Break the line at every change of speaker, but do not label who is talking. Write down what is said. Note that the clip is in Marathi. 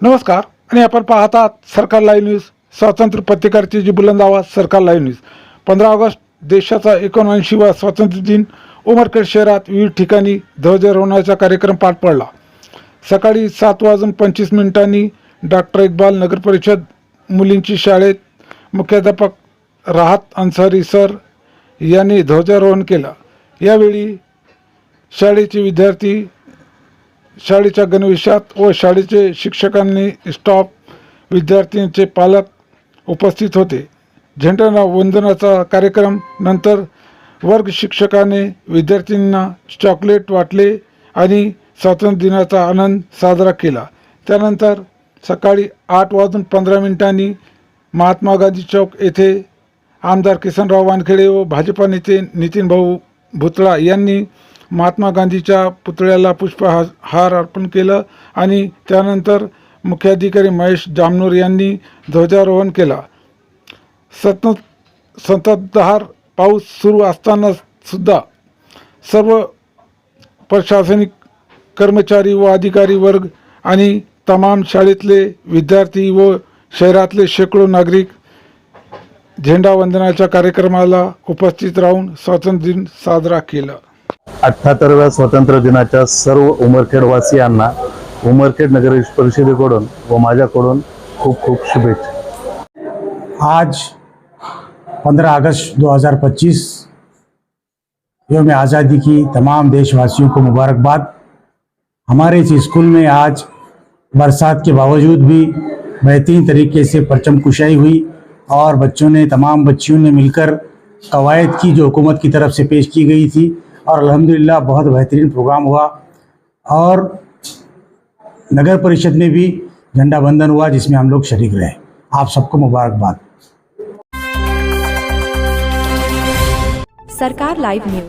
नमस्कार. आणि आपण पाहतात सरकार लाईव्ह न्यूज स्वातंत्र्य पत्रकारची जी बुलंद आवाज सरकार लाईव्ह न्यूज. पंधरा ऑगस्ट देशाचा एकोणऐंशीवा स्वातंत्र्य दिन. उमरखेड शहरात विविध ठिकाणी ध्वजारोहणाचा कार्यक्रम पार पडला. सकाळी सात वाजून पंचवीस मिनिटांनी डॉक्टर इक्बाल नगर परिषद मुलींची शाळेत मुख्याध्यापक राहत अन्सारी सर यांनी ध्वजारोहण केलं. यावेळी शाळेचे विद्यार्थी शाळेच्या गणवेशात व शाळेचे शिक्षकांनी स्टाफ विद्यार्थ्यांचे पालक उपस्थित होते. झेंडा वंदनाचा कार्यक्रम. नंतर वर्ग शिक्षकाने विद्यार्थ्यांना चॉकलेट वाटले आणि स्वातंत्र्य दिनाचा आनंद साजरा केला. त्यानंतर सकाळी आठ वाजून पंधरा मिनिटांनी महात्मा गांधी चौक येथे आमदार किसनराव वानखेडे व भाजपा नेते नितीन भाऊ भुतळा यांनी महात्मा गांधीच्या पुतळ्याला पुष्पहार हार अर्पण केलं आणि त्यानंतर मुख्याधिकारी महेश जामनूर यांनी ध्वजारोहण केला. सतत संततधार पाऊस सुरू असताना सुद्धा सर्व प्रशासनिक कर्मचारी व अधिकारी वर्ग आणि तमाम शाळेतले विद्यार्थी व शहरातले शेकडो नागरिक झेंडावंदनाच्या कार्यक्रमाला उपस्थित राहून स्वातंत्र्य दिन साजरा केला.
अठ्ठाहत्तरव्या स्वातंत्र्य दिनाच्या सर्व उमरखेडवासियांना उमरखेड नगर परिषदेकडून व माझ्याकडून खूप खूप शुभेच्छा.
आज 15 अगस्त 2025 यौम आज़ादी की तमाम देशवासियों को मुबारकबाद। हमारे इस स्कूल में आज बरसात के बावजूद भी बेहतरीन तरीके से परचम कुशाई हुई और बच्चों ने, तमाम बच्चियों ने मिलकर कवायद की जो हुकूमत की तरफ़ से पेश की गई थी और अल्हम्दुलिल्लाह बहुत बेहतरीन प्रोग्राम हुआ। और नगर परिषद में भी झंडा बंधन हुआ जिसमें हम लोग शरीक रहे। आप सबको मुबारकबाद।
सरकार लाइव न्यूज़।